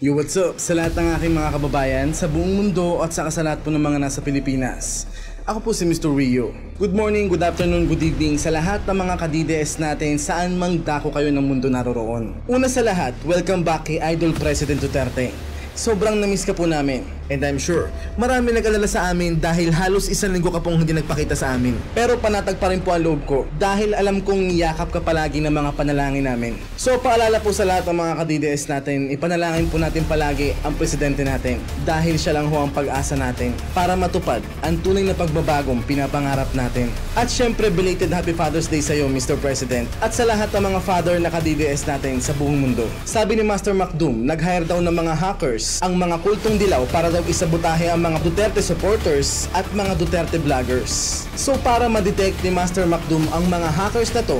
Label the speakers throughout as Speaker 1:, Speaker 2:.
Speaker 1: Yo, what's up? Sa lahat ng aking mga kababayan sa buong mundo at sa lahat po ng mga nasa Pilipinas. Ako po si Mr. Rio. Good morning, good afternoon, good evening sa lahat ng mga kadides natin saan mang dako kayo ng mundo naroroon. Una sa lahat, welcome back kay Idol President Duterte. Sobrang namiss ka po namin. And I'm sure, marami nag-alala sa amin dahil halos isang linggo ka pong hindi nagpakita sa amin. Pero panatag pa rin po ang loob ko dahil alam kong yakap ka palagi ng mga panalangin namin. So paalala po sa lahat ng mga ka-DDS natin, ipanalangin po natin palagi ang presidente natin dahil siya lang ho ang pag-asa natin para matupad ang tunay na pagbabagong pinapangarap natin. At syempre, belated Happy Father's Day sa iyo, Mr. President. At sa lahat ng mga father na ka-DDS natin sa buong mundo. Sabi ni Master McDoom, nag-hire daw ng mga hackers ang mga kultong dilaw para daw isabotahe ang mga Duterte supporters at mga Duterte vloggers. So para ma-detect ni Master McDoom ang mga hackers na to,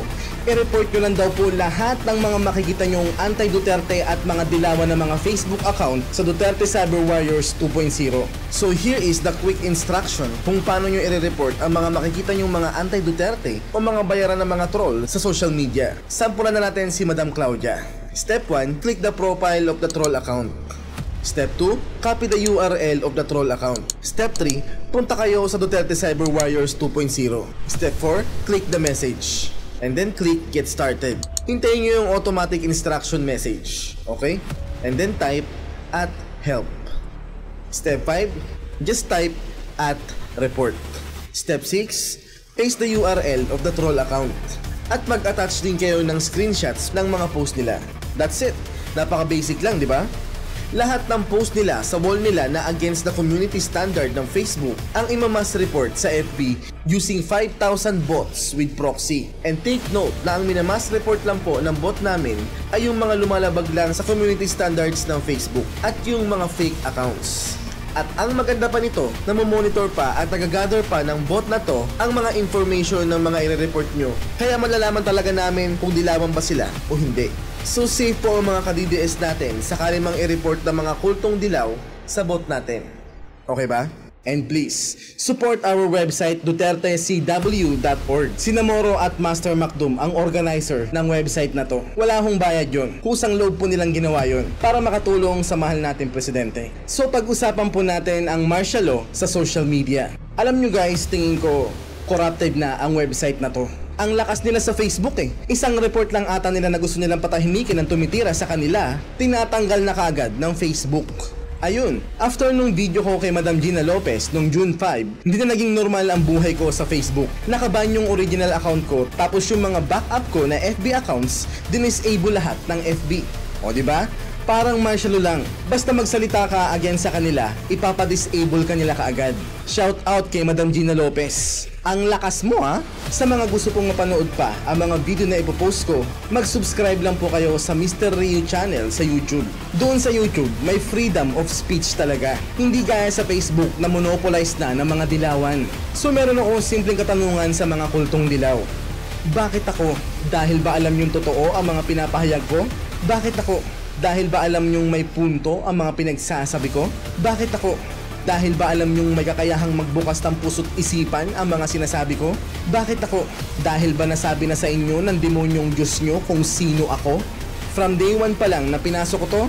Speaker 1: i-report nyo lang daw po lahat ng mga makikita nyong anti-Duterte at mga dilawan na mga Facebook account sa Duterte Cyber Warriors 2.0. So here is the quick instruction kung paano nyo i-report ang mga makikita nyong mga anti-Duterte o mga bayaran ng mga troll sa social media. Sampulan na natin si Madam Claudia. Step 1, click the profile of the troll account. Step 2, copy the URL of the troll account. Step 3, punta kayo sa Duterte Cyber Warriors 2.0. Step 4, click the message. And then click get started. Hintayin nyo yung automatic instruction message. Okay? And then type at help. Step 5, just type at report. Step 6, paste the URL of the troll account. At mag-attach din kayo ng screenshots ng mga post nila. That's it. Napaka-basic lang, di ba? Lahat ng post nila sa wall nila na against the community standard ng Facebook ang imamas report sa FB using 5,000 bots with proxy. And take note na ang minamas report lang po ng bot namin ay yung mga lumalabag lang sa community standards ng Facebook at yung mga fake accounts. At ang maganda pa nito, monitor pa at nagagather pa ng bot na to ang mga information ng mga i-report nyo. Kaya malalaman talaga namin kung dilawan ba sila o hindi. So safe po ang mga ka-DDS natin sakali mang i-report ng mga kultong dilaw sa bot natin. Okay ba? And please, support our website dutertecw.org. Sinamoro at Master Macdum ang organizer ng website na to. Wala hong bayad yon. Kusang loob po nilang ginawa yon para makatulong sa mahal nating presidente. So pag-usapan po natin ang martial law sa social media. Alam nyo guys, tingin ko corrupted na ang website na to ang lakas nila sa Facebook eh. Isang report lang ata nila na gusto nilang patahimikin ng tumitira sa kanila, tinatanggal na kagad ng Facebook. Ayun, after nung video ko kay Madam Gina Lopez nung June 5, hindi na naging normal ang buhay ko sa Facebook. Nakaban yung original account ko, tapos yung mga backup ko na FB accounts, dinisable lahat ng FB. O di ba? Parang martial lang. Basta magsalita ka against sa kanila, ipapa-disable ka nila kaagad. Shout out kay Madam Gina Lopez. Ang lakas mo ha! Sa mga gusto pong mapanood pa ang mga video na ipopost ko, mag-subscribe lang po kayo sa Mr. Rio channel sa YouTube. Doon sa YouTube, may freedom of speech talaga. Hindi gaya sa Facebook na monopolized na ng mga dilawan. So meron ako simpleng katanungan sa mga kultong dilaw. Bakit ako? Dahil ba alam yung totoo ang mga pinapahayag ko? Bakit ako? Dahil ba alam yung may punto ang mga pinagsasabi ko? Bakit ako? Dahil ba alam nyong may kakayahang magbukas ng puso't isipan ang mga sinasabi ko? Bakit ako? Dahil ba nasabi na sa inyo ng demonyong Diyos nyo kung sino ako? From day one pa lang na pinasok ko to,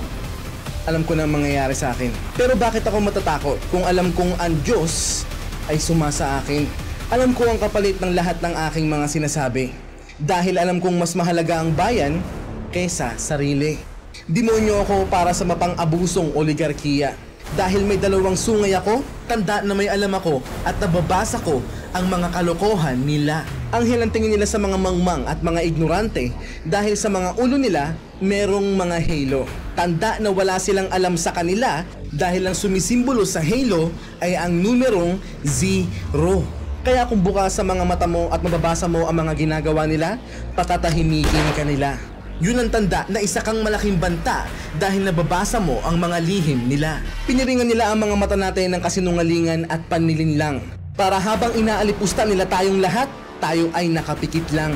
Speaker 1: alam ko na ang mangyayari sa akin. Pero bakit ako matatakot kung alam kong ang Diyos ay sumasa akin? Alam ko ang kapalit ng lahat ng aking mga sinasabi. Dahil alam kong mas mahalaga ang bayan kaysa sarili. Demonyo ako para sa mapang-abusong oligarkiya dahil may dalawang sungay ako, tanda na may alam ako at nababasa ko ang mga kalokohan nila. Ang hilang tingin nila sa mga mangmang at mga ignorante dahil sa mga ulo nila merong mga halo. Tanda na wala silang alam sa kanila dahil ang sumisimbolo sa halo ay ang numerong zero. Kaya kung bukas sa mga mata mo at mababasa mo ang mga ginagawa nila, patatahimikin ka nila. Yun ang tanda na isa kang malaking banta dahil nababasa mo ang mga lihim nila. Piniringan nila ang mga mata natin ng kasinungalingan at panlilinlang. Para habang inaalipusta nila tayong lahat, tayo ay nakapikit lang.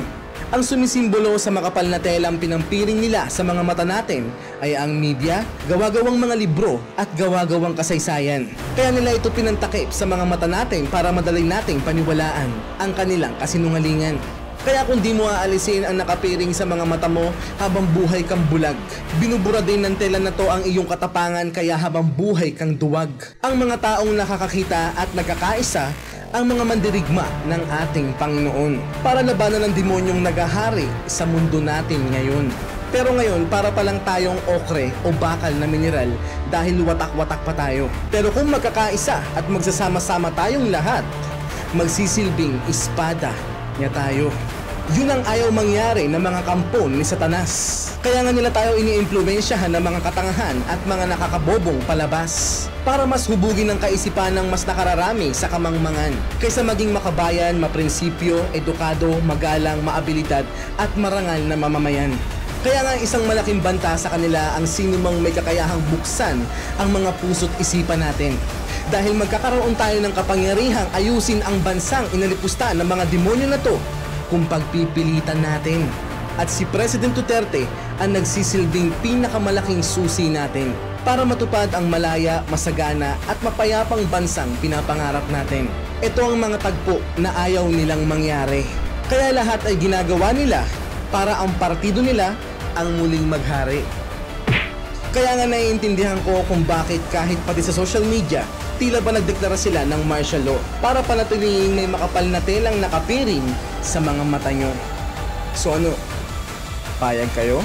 Speaker 1: Ang sumisimbolo sa makapal na telang pinampiring nila sa mga mata natin ay ang media, gawa-gawang mga libro at gawa-gawang kasaysayan. Kaya nila ito pinantakip sa mga mata natin para madali nating paniwalaan ang kanilang kasinungalingan. Kaya kung di mo aalisin ang nakapiring sa mga mata mo habang buhay kang bulag, binubura din ng tela na to ang iyong katapangan kaya habang buhay kang duwag. Ang mga taong nakakakita at nagkakaisa ang mga mandirigma ng ating Panginoon para labanan ng demonyong nagahari sa mundo natin ngayon. Pero ngayon, para pa lang tayong okre o bakal na mineral dahil watak-watak pa tayo. Pero kung magkakaisa at magsasama-sama tayong lahat, magsisilbing espada niya tayo. Yun ang ayaw mangyari ng mga kampon ni Satanas. Kaya nga nila tayo iniimpluwensyahan ng mga katangahan at mga nakakabobong palabas para mas hubugin ang kaisipan ng mas nakararami sa kamangmangan kaysa maging makabayan, maprinsipyo, edukado, magalang, maabilidad at marangal na mamamayan. Kaya nga isang malaking banta sa kanila ang sino mang may kakayahang buksan ang mga puso't isipan natin. Dahil magkakaroon tayo ng kapangyarihang ayusin ang bansang inalipusta ng mga demonyo na to kung pagpipilitan natin. At si President Duterte ang nagsisilbing pinakamalaking susi natin para matupad ang malaya, masagana at mapayapang bansang pinapangarap natin. Ito ang mga tagpo na ayaw nilang mangyari. Kaya lahat ay ginagawa nila para ang partido nila ang muling maghari. Kaya nga naiintindihan ko kung bakit kahit pati sa social media, tila ba nagdeklara sila ng martial law para panatiling may makapal na telang nakapiring sa mga mata nyo. So ano, payag kayo?